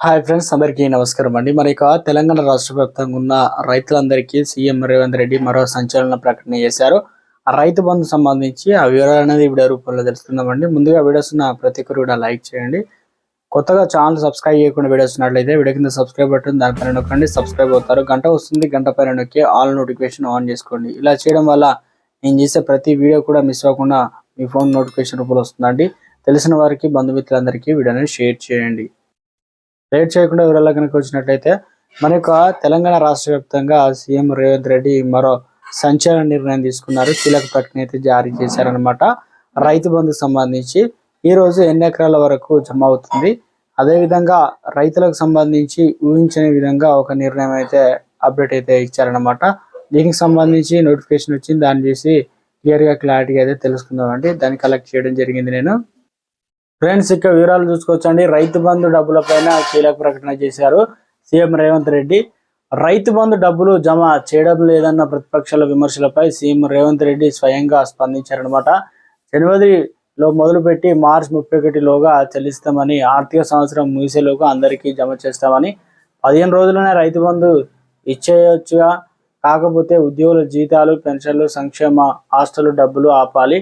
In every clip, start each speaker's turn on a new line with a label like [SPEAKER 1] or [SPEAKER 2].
[SPEAKER 1] Hi friends అందరికీ నమస్కారం అండి. మరి ఇక తెలంగాణ రాష్ట్ర వ్యాప్తంగా ఉన్న రైతులందరికీ సీఎం రేవంత్ రెడ్డి మరో సంచలన ప్రకటన చేశారు. ఆ రైతు బంధు సంబంధించి ఆ వివరాలు అనేది వీడియో రూపంలో తెలుసుకుందామండి. ముందుగా వీడియోస్ ఉన్న ప్రతి ఒక్కరు కూడా లైక్ చేయండి. కొత్తగా ఛానల్ సబ్స్క్రైబ్ చేయకుండా వీడియోస్ ఉన్నట్లయితే వీడియో కింద సబ్స్క్రైబ్ బటన్ దానిపైన నొక్కండి. సబ్స్క్రైబ్ అవుతారు. గంట వస్తుంది. గంట పైన నొక్కి ఆల్ నోటిఫికేషన్ ఆన్ చేసుకోండి. ఇలా చేయడం వల్ల నేను చేసే ప్రతి వీడియో కూడా మిస్ అవ్వకుండా మీ ఫోన్ నోటిఫికేషన్ రూపంలో వస్తుందండి. తెలిసిన వారికి బంధుమిత్రులందరికీ వీడియోని షేర్ చేయండి. లేట్ చేయకుండా వివరాలు కనుక వచ్చినట్లయితే మన యొక్క తెలంగాణ రాష్ట్ర వ్యాప్తంగా సీఎం రేవంత్ రెడ్డి మరో సంచలన నిర్ణయం తీసుకున్నారు. కీలక ప్రకటన అయితే జారీ చేశారనమాట రైతు బంధుకు సంబంధించి ఈ రోజు ఎన్ని ఎకరాల వరకు జమ అవుతుంది? అదేవిధంగా రైతులకు సంబంధించి ఊహించని విధంగా ఒక నిర్ణయం అయితే అప్డేట్ అయితే ఇచ్చారనమాట దీనికి సంబంధించి నోటిఫికేషన్ వచ్చింది. దాన్ని చూసి క్లియర్గా క్లారిటీ అయితే తెలుసుకుందాం అండి దాన్ని కలెక్ట్ చేయడం జరిగింది నేను. ఫ్రెండ్స్ ఇక్కడ వివరాలు చూసుకోవచ్చండి. రైతు బంధు డబ్బుల పైన కీలక ప్రకటన చేశారు సీఎం రేవంత్ రెడ్డి. రైతు బంధు డబ్బులు జమ చేయడం లేదన్న ప్రతిపక్షాల విమర్శలపై సీఎం రేవంత్ రెడ్డి స్వయంగా స్పందించారనమాట జనవరిలో మొదలుపెట్టి మార్చి ముప్పై ఒకటిలోగా చెల్లిస్తామని ఆర్థిక సంవత్సరం ముగిసేలోగా అందరికీ జమ చేస్తామని పదిహేను రోజుల్లోనే రైతు బంధు ఇచ్చేయొచ్చుగా. కాకపోతే ఉద్యోగుల జీతాలు పెన్షన్లు సంక్షేమ హాస్టల్ డబ్బులు ఆపాలి.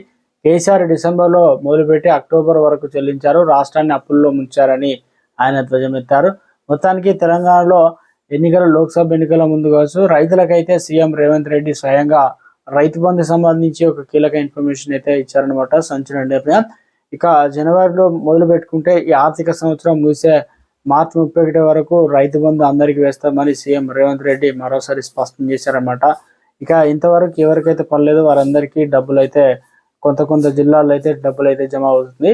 [SPEAKER 1] కేసీఆర్ డిసెంబర్లో మొదలుపెట్టి అక్టోబర్ వరకు చెల్లించారు. రాష్ట్రాన్ని అప్పుల్లో ముంచారని ఆయన ధ్వజమెత్తారు మొత్తానికి తెలంగాణలో ఎన్నికల లోక్సభ ఎన్నికల ముందు కావచ్చు రైతులకైతే సీఎం రేవంత్ రెడ్డి స్వయంగా రైతు బంధు సంబంధించి ఒక కీలక ఇన్ఫర్మేషన్ అయితే ఇచ్చారనమాట సంచలన నిర్ణయం. ఇక జనవరిలో మొదలు పెట్టుకుంటే ఈ ఆర్థిక సంవత్సరం ముగిసే మార్చి ముప్పై ఒకటి వరకు రైతు బంధు అందరికీ వేస్తామని సీఎం రేవంత్ రెడ్డి మరోసారి స్పష్టం చేశారనమాట ఇక ఇంతవరకు ఎవరికైతే పనిలేదు వారందరికీ డబ్బులు అయితే కొంత కొంత జిల్లాల్లో అయితే డబ్బులు అయితే జమ అవుతుంది.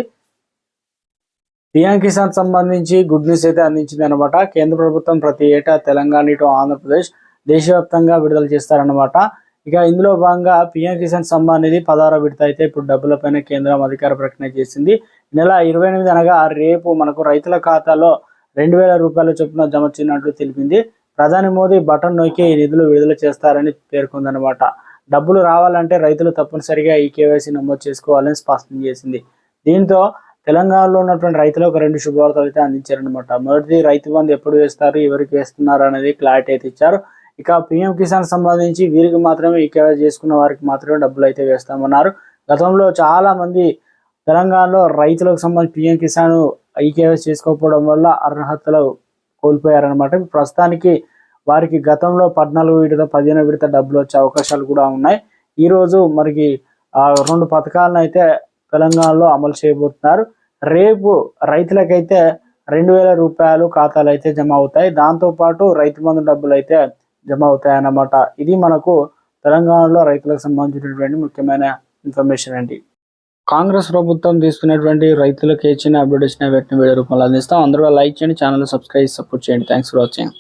[SPEAKER 1] పిఎం కిసాన్ సంబంధించి గుడ్ న్యూస్ అయితే అందించింది అనమాట కేంద్ర ప్రభుత్వం ప్రతి ఏటా తెలంగాణ ఇటు ఆంధ్రప్రదేశ్ దేశవ్యాప్తంగా విడుదల చేస్తారనమాట ఇక ఇందులో భాగంగా పిఎం కిసాన్ సమ్మాన్ అనేది పదహారో విడత అయితే ఇప్పుడు డబ్బులపైన కేంద్రం అధికార ప్రకటన చేసింది. నెల ఇరవై ఎనిమిది అనగా రేపు మనకు రైతుల ఖాతాలో రెండు వేల రూపాయల చొప్పున జమ చేయనట్లు తెలిపింది. ప్రధాని మోదీ బటన్ నొక్కి ఈ నిధులు విడుదల చేస్తారని పేర్కొందనమాట డబ్బులు రావాలంటే రైతులు తప్పనిసరిగా ఈ కేవైసీ నమోదు చేసుకోవాలని స్పష్టం చేసింది. దీంతో తెలంగాణలో ఉన్నటువంటి రైతులకు రెండు శుభవార్తలు అయితే అందించారనమాట మొదటిది రైతు బంధు ఎప్పుడు వేస్తారు ఎవరికి వేస్తున్నారు అనేది క్లారిటీ అయితే ఇచ్చారు. ఇక పిఎం కిసాన్ సంబంధించి వీరికి మాత్రమే ఈ కేవైసీ చేసుకున్న వారికి మాత్రమే డబ్బులు అయితే వేస్తామన్నారు. గతంలో చాలా మంది తెలంగాణలో రైతులకు సంబంధించి పిఎం కిసాన్ ఈ కేవైసీ చేసుకోకపోవడం వల్ల అర్హతలు కోల్పోయారనమాట ప్రస్తుతానికి వారికి గతంలో పద్నాలుగు విడత పదిహేను విడత డబ్బులు వచ్చే అవకాశాలు కూడా ఉన్నాయి. ఈ రోజు మనకి ఆ రెండు పథకాలను అయితే తెలంగాణలో అమలు చేయబోతున్నారు. రేపు రైతులకైతే రెండు వేల రూపాయలు ఖాతాలు అయితే జమ అవుతాయి. దాంతో పాటు రైతు బంధు డబ్బులు అయితే జమ అవుతాయి అన్నమాట. ఇది మనకు తెలంగాణలో రైతులకు సంబంధించినటువంటి ముఖ్యమైన ఇన్ఫర్మేషన్ అండి. కాంగ్రెస్ ప్రభుత్వం తీసుకున్నటువంటి రైతులకు ఇచ్చిన అప్డేట్ ఇచ్చిన వెంటనే వీడియో రూపంలో అందిస్తాం. అందరూ లైక్ చేయండి ఛానల్ సబ్స్క్రైబ్ సపోర్ట్ చేయండి. Thanks for watching.